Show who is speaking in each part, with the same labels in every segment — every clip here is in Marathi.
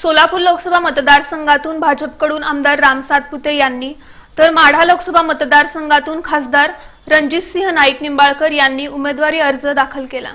Speaker 1: सोलापूर लोकसभा मतदारसंघातून भाजपकडून आमदार राम सातपुते यांनी तर माढा लोकसभा मतदारसंघातून खासदार रणजितसिंह नाईक निंबाळकर यांनी उमेदवारी अर्ज दाखल केला.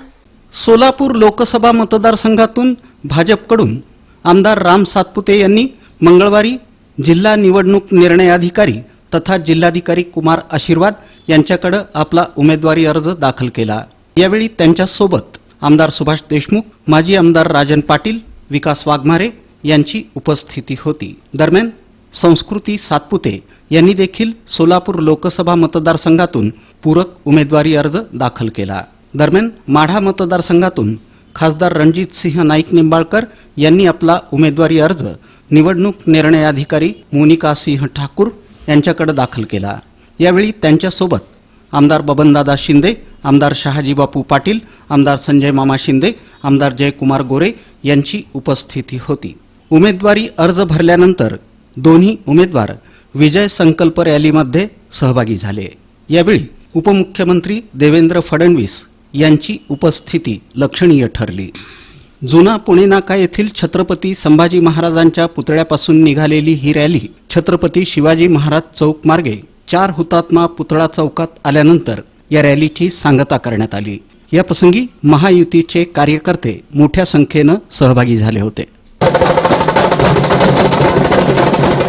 Speaker 2: सोलापूर लोकसभा मतदारसंघातून भाजपकडून आमदार राम सातपुते यांनी मंगळवारी जिल्हा निवडणूक निर्णय अधिकारी तथा जिल्हाधिकारी कुमार आशीर्वाद यांच्याकडे आपला उमेदवारी अर्ज दाखल केला. यावेळी त्यांच्यासोबत आमदार सुभाष देशमुख माजी आमदार राजन पाटील विकास वाघमारे यांची उपस्थिती होती. दरम्यान संस्कृती सातपुते यांनी देखील सोलापूर लोकसभा मतदारसंघातून पूरक उमेदवारी अर्ज दाखल केला. दरम्यान माढा मतदारसंघातून खासदार रणजित सिंह नाईक निंबाळकर यांनी आपला उमेदवारी अर्ज निवडणूक निर्णय अधिकारी मोनिका सिंह ठाकूर यांच्याकडे दाखल केला. यावेळी त्यांच्यासोबत आमदार बबनदादा शिंदे आमदार शहाजीबापू पाटील आमदार संजय मामा शिंदे आमदार जयकुमार गोरे यांची उपस्थिती होती. उमेदवारी अर्ज भरल्यानंतर दोन्ही उमेदवार विजय संकल्प रॅलीमध्ये सहभागी झाले. यावेळी उपमुख्यमंत्री देवेंद्र फडणवीस यांची उपस्थिती लक्षणीय ठरली. जुना पुणे नाका येथील छत्रपती संभाजी महाराजांच्या पुतळ्यापासून निघालेली ही रॅली छत्रपती शिवाजी महाराज चौक मार्गे चार हुतात्मा पुतळा चौकात आल्यानंतर या रॅलीची सांगता करण्यात आली. या प्रसंगी महायुतीचे कार्यकर्ते मोठ्या संख्येनं सहभागी झाले होते.
Speaker 3: ハハハハ!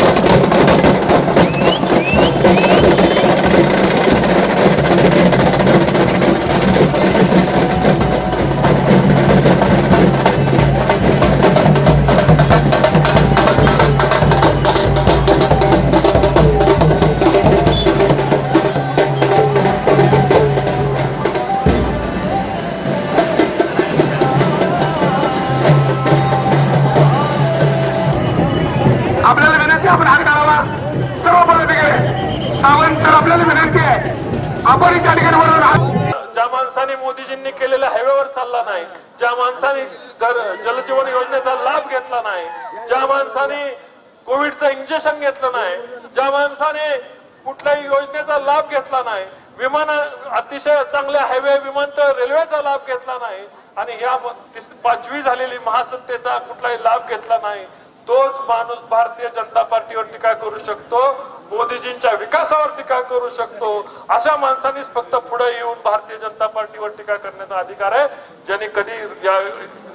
Speaker 3: सावंत सर आपल्याला विनंती आहे. आपण त्या ठिकाणी
Speaker 4: ज्या माणसाने मोदीजींनी केलेल्या हायवेवर चालला नाही ज्या माणसाने जलजीवन योजनेचा लाभ घेतला नाही ज्या माणसाने कोविडचं इंजेक्शन घेतलं नाही ज्या माणसाने कुठल्याही योजनेचा लाभ घेतला नाही विमान अतिशय चांगले हायवे विमानतळ रेल्वेचा लाभ घेतला नाही आणि ह्या पाचवी झालेली महासत्तेचा कुठलाही लाभ घेतला नाही तोच माणूस भारतीय जनता पार्टीवर टीका करू शकतो मोदीजींच्या विकासावर टीका करू शकतो. अशा माणसांनीच फक्त पुढे येऊन भारतीय जनता पार्टीवर टीका करण्याचा अधिकार आहे ज्यांनी कधी या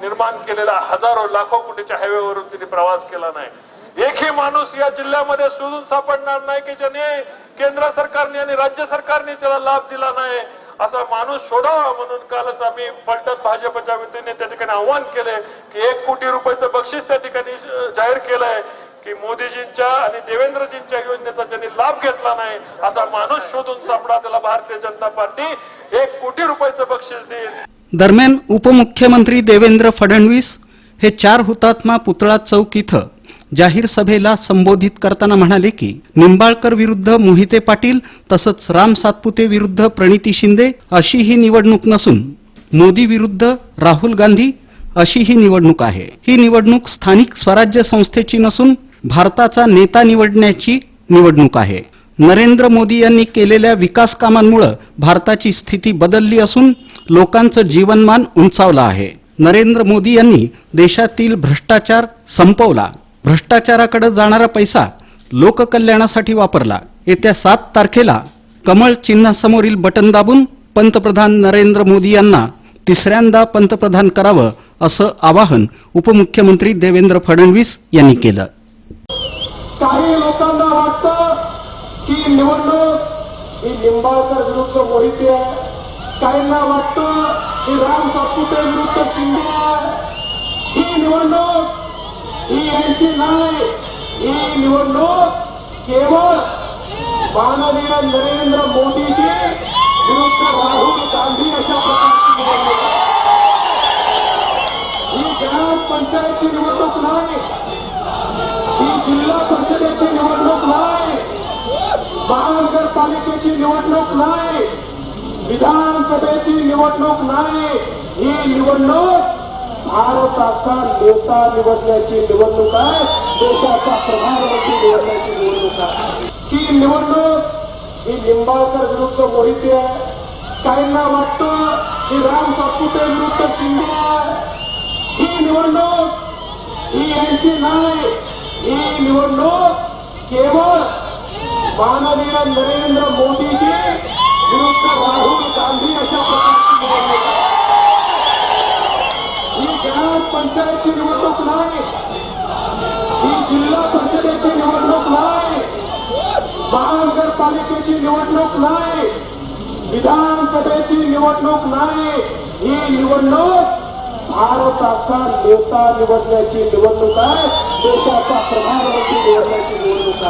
Speaker 4: निर्माण केलेला हजारो लाखो कोटीच्या हायवेवरून त्यांनी प्रवास केला नाही. एकही माणूस या जिल्ह्यामध्ये शोधून सापडणार नाही की ज्याने केंद्र सरकारने आणि राज्य सरकारने त्याला लाभ दिला नाही. असा माणूस शोधावा म्हणून कालच आम्ही पलटत भाजपच्या वतीने त्या ठिकाणी आव्हान केले की एक कोटी रुपयाचं बक्षीस त्या ठिकाणी जाहीर केलंय की मोदीजींच्या आणि देवेंद्रजींच्या योजनेचा ज्यांनी लाभ घेतला नाही असा माणूस शोधून सापडा त्याला भारतीय जनता पार्टी एक कोटी रुपयाचं बक्षीस देईल.
Speaker 2: दरम्यान उपमुख्यमंत्री देवेंद्र फडणवीस हे चार हुतात्मा पुतळा चौक इथं जाहीर सभेला संबोधित करताना म्हणाले की निंबाळकर विरुद्ध मोहिते पाटील तसंच राम सातपुते विरुद्ध प्रणिती शिंदे अशी ही निवडणूक नसून मोदी विरुद्ध राहुल गांधी अशी ही निवडणूक आहे. ही निवडणूक स्थानिक स्वराज्य संस्थेची नसून भारताचा नेता निवडण्याची निवडणूक आहे. नरेंद्र मोदी यांनी केलेल्या विकास कामांमुळे भारताची स्थिती बदलली असून लोकांचं जीवनमान उंचावलं आहे. नरेंद्र मोदी यांनी देशातील भ्रष्टाचार संपवला. भ्रष्टाचाराकडे जाणारा पैसा लोककल्याणासाठी वापरला. येत्या सात तारखेला कमळ चिन्हासमोरील बटन दाबून पंतप्रधान नरेंद्र मोदी यांना तिसऱ्यांदा पंतप्रधान करावं असं आवाहन उपमुख्यमंत्री देवेंद्र फडणवीस यांनी केलं.
Speaker 3: काही लोकांना वाटतं की निवडणूक ही निंबाळकर विरुद्ध मोहिते आहे. काहींना वाटतं की राम सातपुते विरुद्ध शिंदे आहे. ही निवडणूक ही यांची नाही ही निवडणूक केवळ माननीय नरेंद्र मोदीची विरुद्ध राहुल गांधी अशा प्रकारची निवडणूक आहे. ही ग्रामपंचायतची निवडणूक नाही. ही जिल्हा परिषदेची निवडणूक नाही. महानगरपालिकेची निवडणूक नाही. विधानसभेची निवडणूक नाही. ही निवडणूक भारताचा नेता निवडण्याची निवडणूक आहे. देशाचा प्रधानमंत्री निवडण्याची निवडणूक आहे. ही निवडणूक ही लिंबाळकर विरुद्ध मोहिते आहे. काहींना वाटतं ही राम सातपुते विरुद्ध शिंदे आहे. ही निवडणूक ही यांची नाही. ही निवडणूक केवळ माननीय नरेंद्र मोदीजी विरुद्ध राहुल गांधी अशा प्रकारची निवडणूक आहे. पंचायतची निवडणूक नाही. ही जिल्हा परिषदेची निवडणूक नाही. महानगरपालिकेची निवडणूक नाही. विधानसभेची निवडणूक नाही. ही निवडणूक भारताचा नेता निवडण्याची निवडणूक आहे. देशाचा प्रधानमंत्री निवडण्याची निवडणूक आहे.